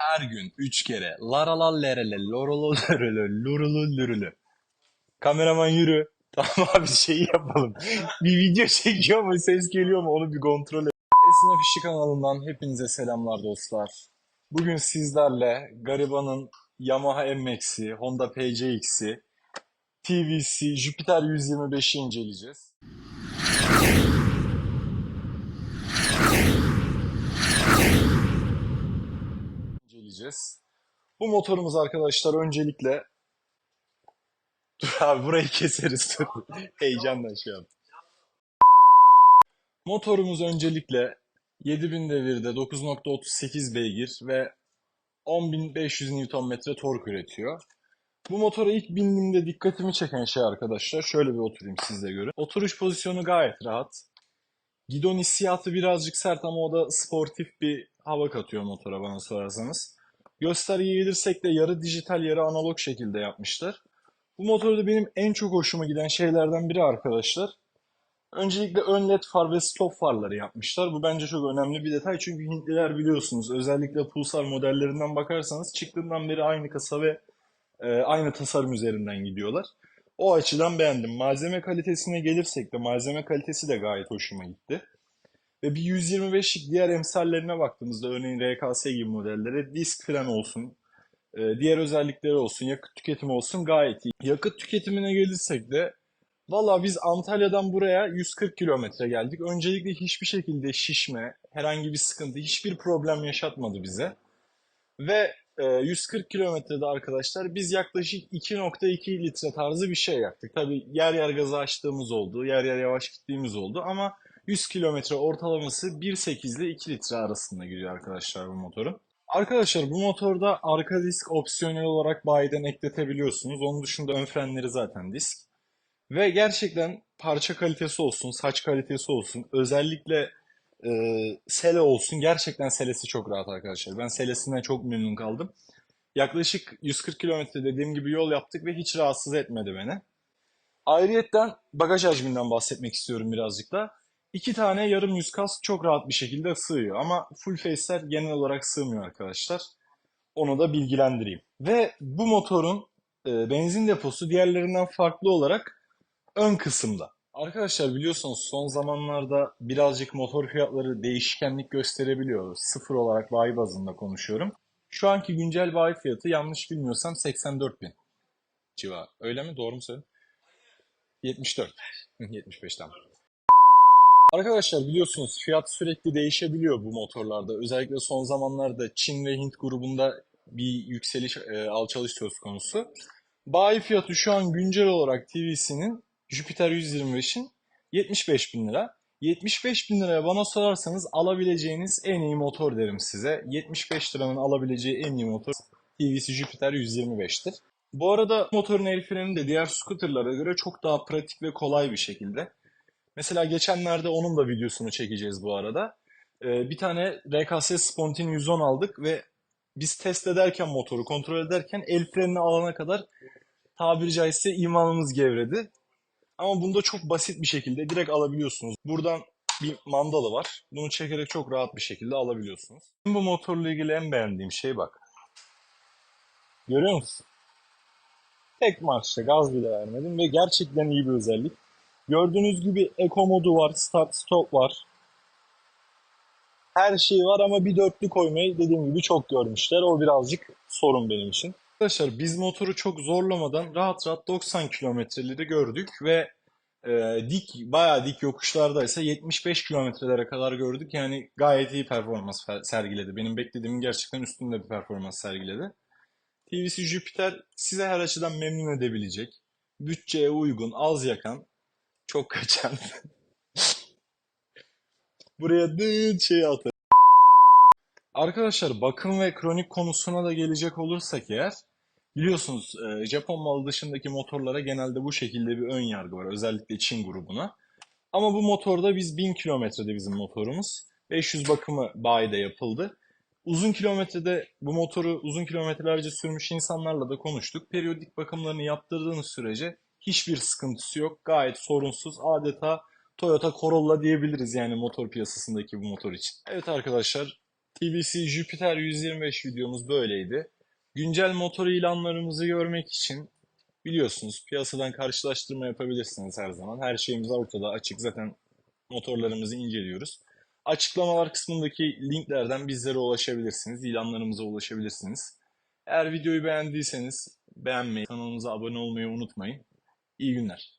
Her gün üç kere. Laralal lerele, lorolo lörölö, lurulu lürülü. Kameraman yürü. Tamam abi şeyi yapalım. Bir video çekiyor mu ses geliyor mu onu bir kontrol et. Esnaf İşi kanalından hepinize selamlar dostlar. Bugün sizlerle Gariban'ın Yamaha MX'i, Honda PCX'i, TVC, Jupiter 125'i inceleyeceğiz. İnceleyeceğiz. Bu motorumuz arkadaşlar öncelikle Dur abi burayı keseriz. Dur. Heyecanla şey yap. Motorumuz öncelikle 7000 devirde 9.38 beygir ve 10.500 Nm tork üretiyor. Bu motora ilk bindiğimde dikkatimi çeken şey arkadaşlar. Şöyle bir oturayım siz de görün. Oturuş pozisyonu gayet rahat. Gidon hissiyatı birazcık sert ama o da sportif bir hava katıyor motora bana sorarsanız. Göstergeye gelirsek de yarı dijital yarı analog şekilde yapmışlar. Bu motorda benim en çok hoşuma giden şeylerden biri arkadaşlar. Öncelikle ön led far ve stop farları yapmışlar. Bu bence çok önemli bir detay çünkü Hintliler biliyorsunuz özellikle Pulsar modellerinden bakarsanız çıktığından beri aynı kasa ve e, aynı tasarım üzerinden gidiyorlar. O açıdan beğendim. Malzeme kalitesine gelirsek de malzeme kalitesi de gayet hoşuma gitti. Ve bir 125'lik diğer emsallerine baktığımızda örneğin RKS gibi modellere disk fren olsun, e, diğer özellikleri olsun, yakıt tüketimi olsun gayet iyi. Yakıt tüketimine gelirsek de valla biz Antalya'dan buraya 140 kilometre geldik. Öncelikle hiçbir şekilde şişme, herhangi bir sıkıntı, hiçbir problem yaşatmadı bize. Ve e, 140 kilometrede arkadaşlar biz yaklaşık 2.2 litre tarzı bir şey yaktık. Tabi yer yer gazı açtığımız oldu, yer yer yavaş gittiğimiz oldu ama 100 kilometre ortalaması 1.8 ile 2 litre arasında gidiyor arkadaşlar bu motorun. Arkadaşlar bu motorda arka disk opsiyonel olarak bayiden ekletebiliyorsunuz. Onun dışında ön frenleri zaten disk. Ve gerçekten parça kalitesi olsun, saç kalitesi olsun, özellikle e, sele olsun. Gerçekten selesi çok rahat arkadaşlar. Ben selesinden çok memnun kaldım. Yaklaşık 140 kilometre dediğim gibi yol yaptık ve hiç rahatsız etmedi beni. Ayrıyetten bagaj hacminden bahsetmek istiyorum birazcık da. İki tane yarım yüz kask çok rahat bir şekilde sığıyor ama full face'ler genel olarak sığmıyor arkadaşlar. Onu da bilgilendireyim. Ve bu motorun e, benzin deposu diğerlerinden farklı olarak ön kısımda. Arkadaşlar biliyorsunuz son zamanlarda birazcık motor fiyatları değişkenlik gösterebiliyor. Sıfır olarak bayi bazında konuşuyorum. Şu anki güncel bayi fiyatı yanlış bilmiyorsam 84 bin civarı. Öyle mi? Doğru mu söyledim? 74. 75 tamam. Arkadaşlar biliyorsunuz fiyat sürekli değişebiliyor bu motorlarda. Özellikle son zamanlarda Çin ve Hint grubunda bir yükseliş, e, alçalış söz konusu. Bayi fiyatı şu an güncel olarak TVC'nin Jupiter 125'in 75 bin lira. 75 bin liraya bana sorarsanız alabileceğiniz en iyi motor derim size. 75 liranın alabileceği en iyi motor TVC Jupiter 125'tir. Bu arada motorun el freni de diğer scooterlara göre çok daha pratik ve kolay bir şekilde. Mesela geçenlerde onun da videosunu çekeceğiz bu arada. Ee, bir tane RKS Spontin 110 aldık ve biz test ederken motoru kontrol ederken el frenini alana kadar tabiri caizse imanımız gevredi. Ama bunda çok basit bir şekilde direkt alabiliyorsunuz. Buradan bir mandalı var. Bunu çekerek çok rahat bir şekilde alabiliyorsunuz. Bu motorla ilgili en beğendiğim şey bak. Görüyor musun? Tek marşta gaz bile vermedim ve gerçekten iyi bir özellik. Gördüğünüz gibi Eco modu var, Start Stop var. Her şey var ama bir dörtlü koymayı dediğim gibi çok görmüşler. O birazcık sorun benim için. Arkadaşlar biz motoru çok zorlamadan rahat rahat 90 kilometreleri gördük ve e, dik bayağı dik yokuşlardaysa 75 kilometrelere kadar gördük. Yani gayet iyi performans sergiledi. Benim beklediğimin gerçekten üstünde bir performans sergiledi. TVC Jupiter size her açıdan memnun edebilecek, bütçeye uygun, az yakan, çok kaçan. Buraya dıt şey atar. Arkadaşlar bakım ve kronik konusuna da gelecek olursak eğer biliyorsunuz e, Japon malı dışındaki motorlara genelde bu şekilde bir ön yargı var. Özellikle Çin grubuna. Ama bu motorda biz 1000 kilometrede bizim motorumuz. 500 bakımı bayide yapıldı. Uzun kilometrede bu motoru uzun kilometrelerce sürmüş insanlarla da konuştuk. Periyodik bakımlarını yaptırdığınız sürece hiçbir sıkıntısı yok. Gayet sorunsuz. Adeta Toyota Corolla diyebiliriz yani motor piyasasındaki bu motor için. Evet arkadaşlar TBC Jupiter 125 videomuz böyleydi. Güncel motor ilanlarımızı görmek için biliyorsunuz piyasadan karşılaştırma yapabilirsiniz her zaman. Her şeyimiz ortada açık. Zaten motorlarımızı inceliyoruz. Açıklamalar kısmındaki linklerden bizlere ulaşabilirsiniz. ilanlarımıza ulaşabilirsiniz. Eğer videoyu beğendiyseniz beğenmeyi, kanalımıza abone olmayı unutmayın. İyi günler.